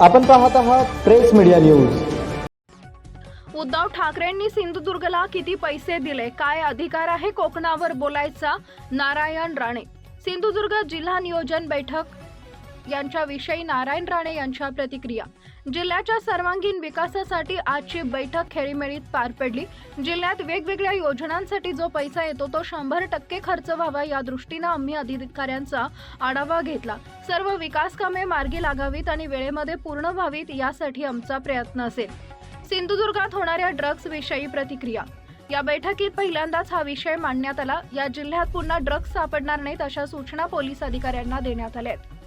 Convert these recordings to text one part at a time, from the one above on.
आपण पाहत आहात प्रेस मीडिया न्यूज. उद्धव ठाकरेंनी सिंधुदुर्गला किती पैसे दिले? काय अधिकार आहे कोकणावर बोलायचा? नारायण राणे. सिंधुदुर्ग जिल्हा नियोजन बैठक यांच्याविषयी नारायण राणे यांच्या प्रतिक्रिया. जिल्ह्याच्या सर्वांगीण विकासासाठी आजची बैठक खेळीमेळीत पार पडली. जिल्ह्यात वेगवेगळ्या योजनांसाठी जो पैसा येतो तो शंभर टक्के खर्च व्हावा या दृष्टीनं आम्ही अधिकाऱ्यांचा आढावा घेतला. सर्व विकास कामे मार्गी लागावीत आणि वेळेमध्ये पूर्ण व्हावीत यासाठी आमचा प्रयत्न असेल. सिंधुदुर्गात होणाऱ्या ड्रग्ज विषयी प्रतिक्रिया. या बैठकीत पहिल्यांदाच हा विषय मांडण्यात आला. या जिल्ह्यात पुन्हा ड्रग्ज सापडणार नाहीत अशा सूचना पोलीस अधिकाऱ्यांना देण्यात आल्या आहेत.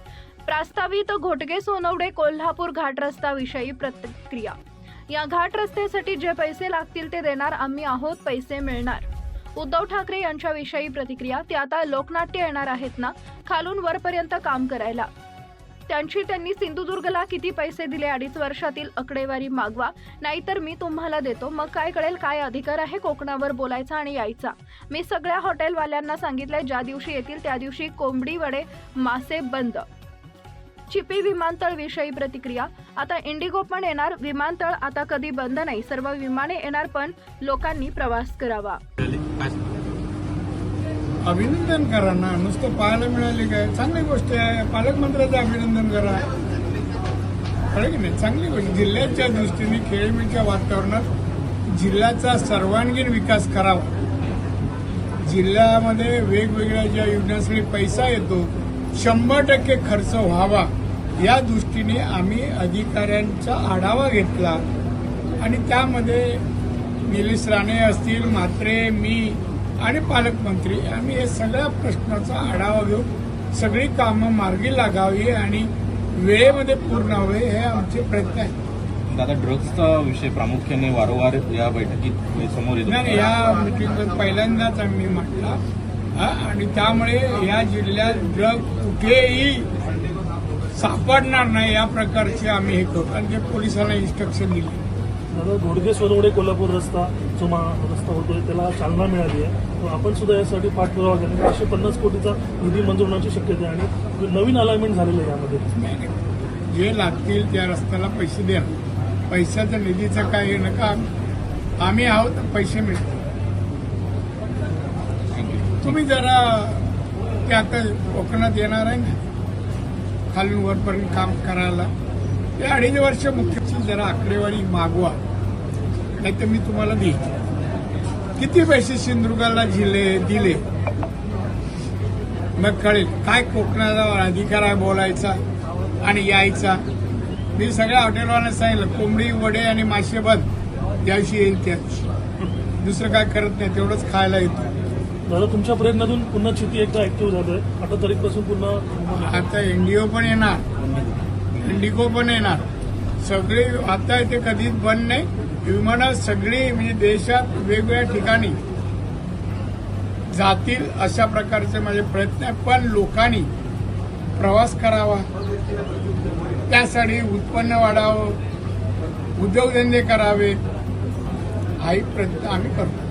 प्रास्तावित घोटगे सोनवडे कोल्हापूर घाट रस्ता विषयी प्रतिक्रिया. या घाट रस्त्यासाठी जे पैसे लागतील ते देणार आम्ही आहोत पैसे मिळणार. उद्धव ठाकरे यांच्याविषयी प्रतिक्रिया ते आता लोकनाट्य येणार आहेत ना खालून वरपर्यंत काम करायला. त्यांची त्यांनी सिंधुदुर्गला किती पैसे दिले अडीच वर्षातील आकडेवारी मागवा नाहीतर मी तुम्हाला देतो मग काय कळेल काय अधिकार आहे कोकणावर बोलायचा आणि यायचा. मी सगळ्या हॉटेलवाल्यांना सांगितलंय ज्या दिवशी येतील त्या दिवशी कोंबडी वडे मासे बंद. चिपी विमानतळ विषयी प्रतिक्रिया. आता इंडिगो पण येणार विमानतळ आता कधी बंद नाही. सर्व विमाने येणार पण लोकांनी प्रवास करावा. अभिनंदन करा ना. नुसतं पाहायला मिळाले काय? चांगली गोष्ट आहे. पालकमंत्र्याचं अभिनंदन करा. की नाही? चांगली गोष्ट. जिल्ह्याच्या दृष्टीने खेळीमेळीच्या वातावरणात जिल्ह्याचा सर्वांगीण विकास करावा. जिल्ह्यामध्ये वेगवेगळ्या ज्या योजनांसाठी पैसा येतो शंभर टक्के खर्च व्हावा. या दृष्टीने आम्ही अधिकाऱ्यांचा आढावा घेतला आणि त्यामध्ये निलेश राणे असतील म्हात्रे मी आणि पालकमंत्री आम्ही या सगळ्या प्रश्नाचा आढावा घेऊन सगळी कामं मार्गी लागावी आणि वेळेमध्ये पूर्ण व्हावे हे आमचे प्रयत्न आहेत. दादा ड्रग्सचा विषय प्रामुख्याने वारंवार या बैठकीत समोर येतो. नाही या मिटिंगवर पहिल्यांदाच आम्ही म्हटला आणि त्यामुळे या जिल्ह्यात ड्रग कुठेही सापडणार नाही या प्रकारचे आम्ही हे करू. आणि ते पोलिसांना इन्स्ट्रक्शन दिली. घोडगे सोनवडे कोल्हापूर रस्ता जो रस्ता होतोय त्याला चालना मिळाली आहे. आपण सुद्धा यासाठी पाठपुरावा केला एकशे पन्नास कोटीचा निधी मंजूर होण्याची शक्यता आहे आणि नवीन अलाइनमेंट झालेलं आहे यामध्ये. जे लागतील त्या रस्त्याला पैसे द्या. पैशाचं निधीचं काय हे नका. आम्ही आहोत पैसे मिळतील. तुम्ही जरा ते आता कोकणात येणार आहे ना? खालून वरपर्यंत काम करायला. ते अडीच वर्ष मुख्यची जरा आकडेवारी मागवा. नाही तर मी तुम्हाला देईन. किती पैसे सिंधुदुर्गाला दिले दिले? मग कळेल. काय कोकणाचा अधिकार आहे बोलायचा आणि यायचा? मी सगळ्या हॉटेलवाल्यांना सांगितलं कोंबडी वडे आणि मासे बंद. ज्या दिवशी येईल त्या दुसरं काय करत नाही तेवढंच खायला येतो. दादा तुमच्या प्रयत्नातून पुन्हा चिती एकदा ऍक्टिव्ह झालंय. अठरा तारीखपासून पुन्हा आता एनडीओ पण येणार. इंडिगो पण येणार. सगळे आता इथे कधीच बंद नाही. विमानं सगळी म्हणजे देशात वेगवेगळ्या ठिकाणी जातील अशा प्रकारचे माझे प्रयत्न आहे पण लोकांनी प्रवास करावा. त्यासाठी उत्पन्न वाढावं. उद्योगधंदे करावे हाही प्रयत्न आम्ही करतो.